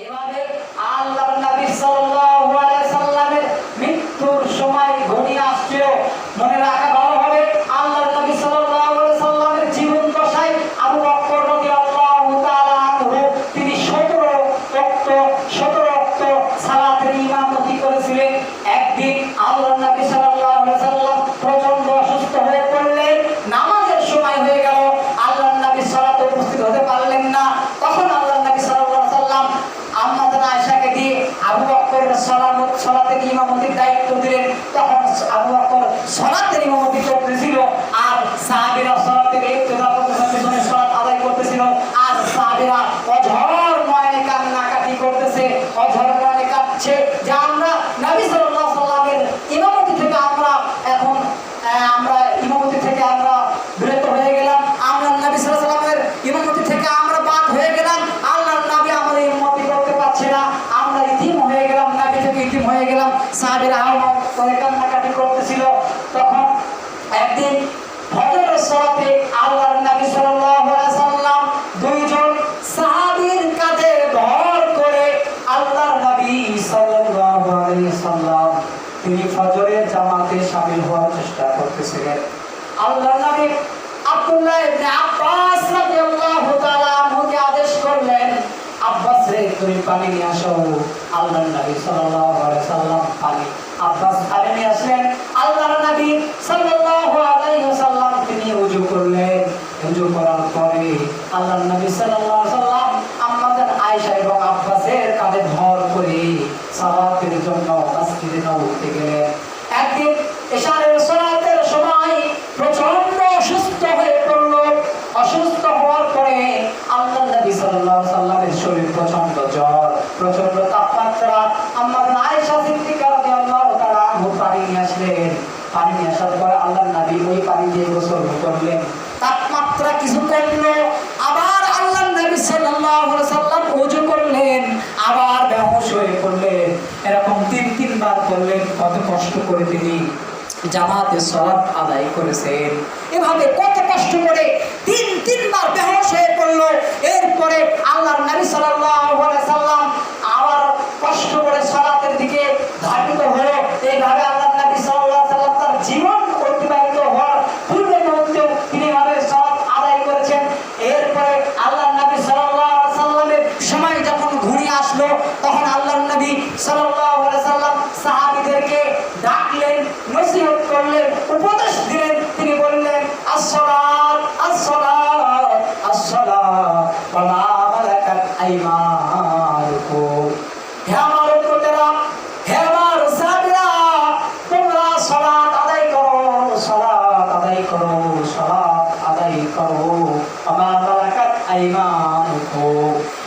এভাবে মনে রাখা আলাইহি সাল্লামের জীবন দশায় আবু বকর রাদিয়াল্লাহু তাআলা আনহু তিনি 17 ওয়াক্ত 17 ওয়াক্ত সালাতের ইমামতি করেছিলেন। একদিন আল্লাহর নবী সাল্লাল্লাহু আলাইহি সাল্লাম প্রচণ্ড অসুস্থ হয়ে পড়লেন নামাজের সময় হয়ে গেল আল্লাহর নবী সালাতে উপস্থিত হতে পারলেন না তখন আল্লাহর নবী সাল্লাল্লাহু আলাইহি সাল্লাম আম্মাজান আয়েশাকে দিয়ে আবু বকর সালামত সালাতের ইমামতির দায়িত্ব দিলেন তখন আবু বকর করতেছিল আর সাহাবীরা সালাতের ইক্তেদা আদায় করতেছিল। আর সাহাবীরা অঝর নয়নে কান্নাকাটি করতেছে অঝর নয়নে কাঁদছে। যে আমরা নবী ইমামতি থেকে আমরা এখন আমরা ইমামতি থেকে আমরা বিরত হয়ে গেলাম। আমরা নবী সাল্লাল্লাহু থেকে আমরা বাদ হয়ে গেলাম। আল্লাহর নবী আমাদের ইমামতি করতে পারছে না। আমরা ইতিম হয়ে গেলাম, নবী থেকে ইতিম হয়ে গেলাম। সাহাবীরা আহমদ করে কান্নাকাটি করতেছিল তখন একদিন ফজরের সালাতে আল্লাহর নবী সাল্লাল্লাহু আলাইহি সাল্লাম দুইজন সাহাবীর কাঁধে ভর করে আল্লাহর নবী সাল্লাল্লাহু আলাইহি সাল্লাম তিনি ফজরের জামাতে শামিল হওয়ার চেষ্টা করতেছিলেন। আল্লাহর নবী আব্দুল্লাহ ইবনে আব্বাস রাদিয়াল্লাহু তাআলা আনহুকে আদেশ করলেন, আব্বাস রে, তুমি পানি নিয়ে আসো। আল্লাহর নবী সাল্লাল্লাহু আলাইহি সাল্লাম পানি, আব্বাস পানি নিয়ে আসলেন আল্লাহর নবী সাল্লাল্লাহু আলাইহি সাল্লাম তিনি ওযু করলেন ওযু করার পরে আল্লাহর নবী সাল্লাল্লাহু আলাইহি সাল্লাম আমাদের আয়েশা এবং আব্বাসের কাঁধে ভর করে সালাতের জন্য মসজিদে নববীতে গেলেন একদিন এশারের সালাতের সময় প্রচণ্ড অসুস্থ হয়ে পড়ল। অসুস্থ হওয়ার পরে আল্লাহ নবী সাল্লাল্লাহু সাল্লামের শরীর প্রচণ্ড জ্বর প্রচণ্ড তাপমাত্রা। আমার আয়েশা সিদ্দিকা রাদিয়াল্লাহু তাআলা পানি নিয়ে আসলেন। পানি নিয়ে আসার পরে আল্লাহ নবী ওই পানি দিয়ে গোসল করলেন তাপমাত্রা কিছু কমলো আবার আল্লাহ নবী সাল্লাল্লাহু আলাইহি সাল্লাম ওযু করলেন আবার বেহুশ হয়ে পড়লেন এরকম তিন তিনবার করলেন কত কষ্ট করে তিনি জামাতে সলাৎ আদায় করেছেন। এভাবে কত কষ্ট করে তিন, তিনবার বেহুশ হয়ে পড়ল। এরপরে আল্লাহর নবী সাল্লাম আবার কষ্ট করে সালাতের দিকে ধাবিত হলো এইভাবে আল্লাহ নবী আলাইহি সাল্লাম তার জীবন অতিবাহিত হওয়ার পূর্বে তিনি এভাবে সালাত আদায় করেছেন। এরপরে আল্লাহর নবী আলাইহি সাল্লামের সময় যখন ঘুরিয়ে আসলো, তখন আল্লাহর নবী সাল্লাল্লাহু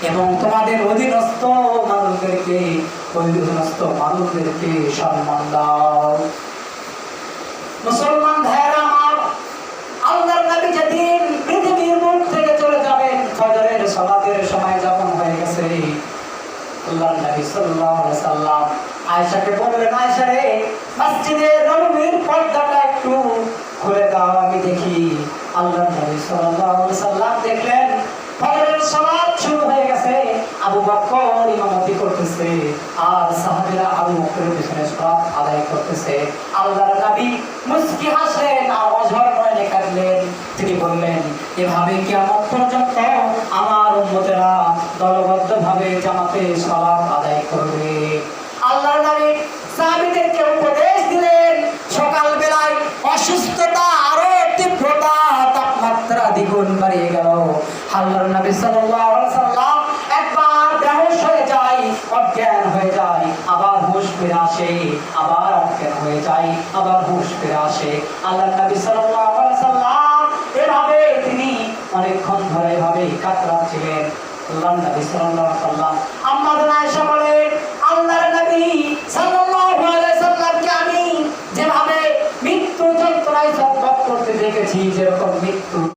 এবং তোমাদের অধীনস্থ মানুষদেরকে অধীনস্থ মানুষদেরকে সম্মান দাও। মুসলমান আমি দেখি আল্লাহর নবী সাল্লাল্লাহু আলাইহি সাল্লাম দেখলেন ফজরের সালাত শুরু হয়ে গেছে আবু বকর ইমামতি করতেছে আর সাহাবীরা আবু আদায় করতেছে। আল্লাহর নবী হাসলেন আর তিনি বললেন, এভাবে কিয়ামত পর্যন্ত আমার উম্মতেরা দলবদ্ধভাবে জামাতে সালাত আদায় করবে। আল্লাহর নবী সাহাবীদেরকে উপদেশ অজ্ঞান হয়ে যায় আবার হুশ ফিরে আসে আবার অজ্ঞান হয়ে যায় আবার হুশ ফিরে আসে আল্লাহ নবী সাল্লাল্লাহু আলাইহি এভাবে তিনি অনেকক্ষণ ধরে এভাবে কাতরাচ্ছিলেন ছিলেন নবী সাল্লাল্লাহু